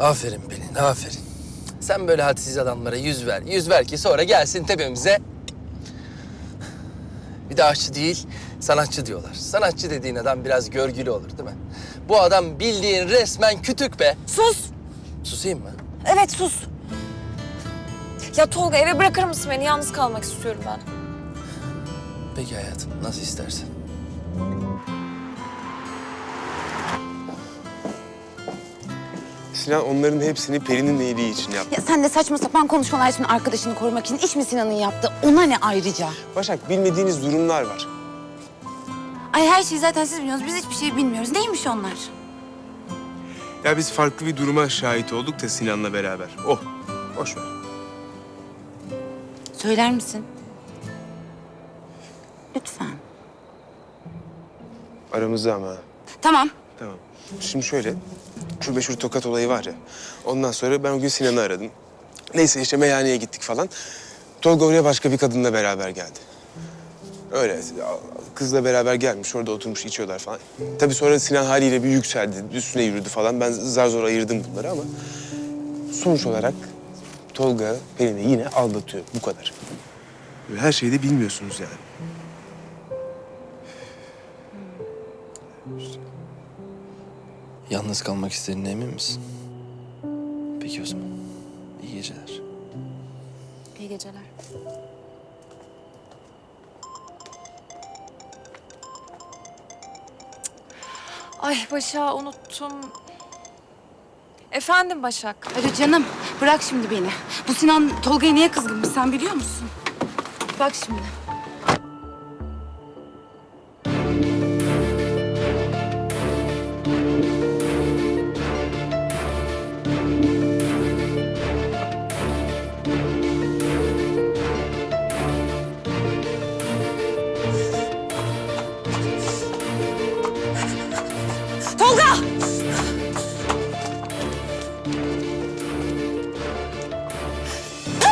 Aferin Pelin, aferin. Sen böyle hadsiz adamlara yüz ver. Yüz ver ki sonra gelsin tepemize. Bir de aşçı değil, sanatçı diyorlar. Sanatçı dediğin adam biraz görgülü olur değil mi? Bu adam bildiğin resmen kütük be. Sus! Susayım mı? Evet sus. Ya Tolga eve bırakır mısın beni? Yalnız kalmak istiyorum ben. Peki hayatım, nasıl istersen. Sinan onların hepsini Peri'nin iyiliği için yaptı. Ya sen de saçma sapan konuşmalar için arkadaşını korumak için iş mi Sinan'ın yaptı? Ona ne ayrıca? Başak bilmediğiniz durumlar var. Ay her şeyi zaten siz biliyorsunuz. Biz hiçbir şey bilmiyoruz. Neymiş onlar? Ya biz farklı bir duruma şahit olduk da Sinan'la beraber. Oh, boş ver. Söyler misin? Lütfen. Aramızda ama. Tamam. Tamam. Şimdi şöyle, şu meşhur tokat olayı var ya. Ondan sonra ben o gün Sinan'ı aradım. Neyse işte meyhaneye gittik falan. Tolga oraya başka bir kadınla beraber geldi. Öyle kızla beraber gelmiş orada oturmuş içiyorlar falan. Tabii sonra Sinan haliyle bir yükseldi, üstüne yürüdü falan. Ben zar zor ayırdım bunları ama sonuç olarak Tolga Pelin'i yine aldatıyor bu kadar. Her şeyi de bilmiyorsunuz yani. Yalnız kalmak istediğine emin misin? Peki o zaman. İyi geceler. İyi geceler. Ay Başak'ı unuttum. Efendim Başak. Hadi canım bırak şimdi beni. Bu Sinan Tolga'ya niye kızgınmış sen biliyor musun? Bak şimdi.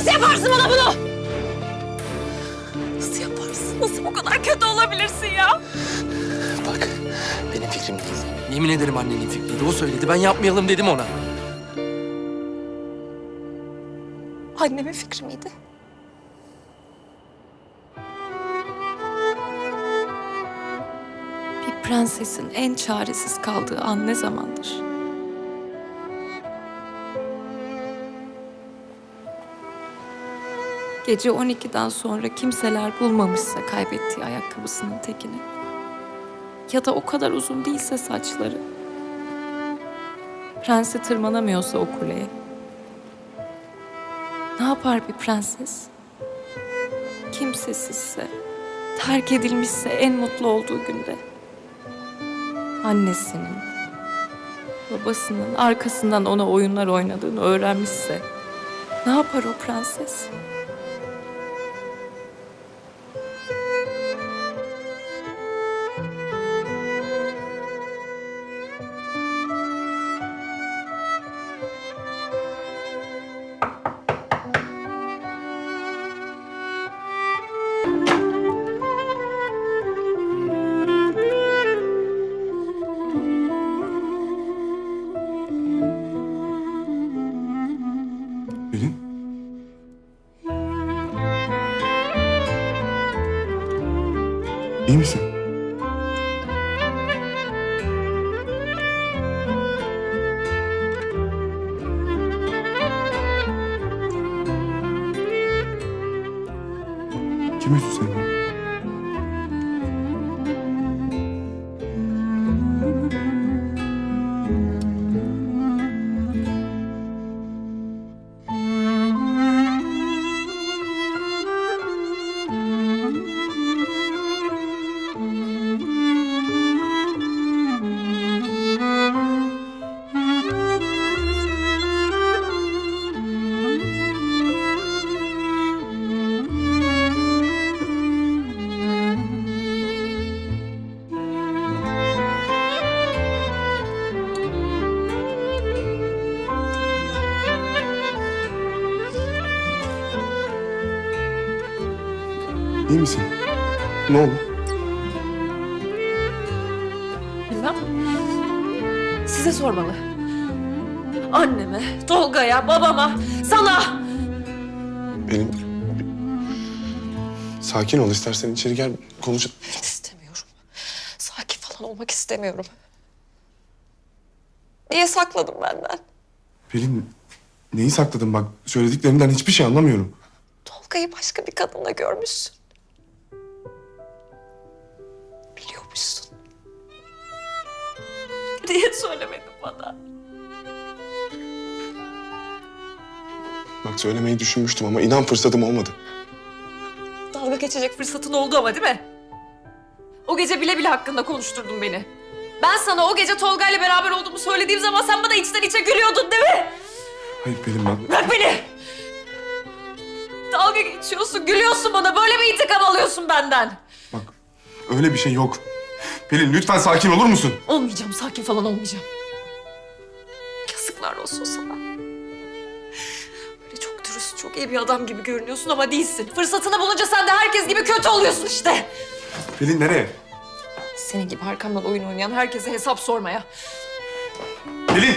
Nasıl yaparsın bana bunu? Nasıl yaparsın? Nasıl bu kadar kötü olabilirsin ya? Bak, benim fikrim değil. Yemin ederim annenin fikriydi. O söyledi. Ben yapmayalım dedim ona. Annemin fikri miydi? Bir prensesin en çaresiz kaldığı an ne zamandır? Gece 12'den sonra kimseler bulmamışsa kaybettiği ayakkabısının tekini. Ya da o kadar uzun değilse saçları. Prensi tırmanamıyorsa o kuleye. Ne yapar bir prenses? Kimsesizse, terk edilmişse en mutlu olduğu günde. Annesinin, babasının arkasından ona oyunlar oynadığını öğrenmişse ne yapar o prenses? İyi misin? Kim üzdü seni? İyi misin? Ne oldu? Bilmem. Size sormalı. Anneme, Tolga'ya, babama, sana. Benim... Sakin ol istersen içeri gel konuş. İstemiyorum. Sakin falan olmak istemiyorum. Niye sakladın benden? Pelin neyi sakladın bak söylediklerinden hiçbir şey anlamıyorum. Tolga'yı başka bir kadınla görmüşsün. Biliyormuşsun. Niye söylemedin bana? Bak söylemeyi düşünmüştüm ama inan fırsatım olmadı. Dalga geçecek fırsatın oldu ama değil mi? O gece bile bile hakkında konuşturdun beni. Ben sana o gece Tolga ile beraber olduğumu söylediğim zaman sen bana içten içe gülüyordun değil mi? Hayır Pelin bak. Bırak beni! Dalga geçiyorsun, gülüyorsun bana. Böyle bir intikam alıyorsun benden. Bak öyle bir şey yok. Pelin lütfen sakin olur musun? Olmayacağım, sakin falan olmayacağım. Yazıklar olsun sana. Böyle çok dürüst, çok iyi bir adam gibi görünüyorsun ama değilsin. Fırsatını bulunca sen de herkes gibi kötü oluyorsun işte. Pelin nereye? Senin gibi arkamdan oyun oynayan herkese hesap sormaya. Pelin!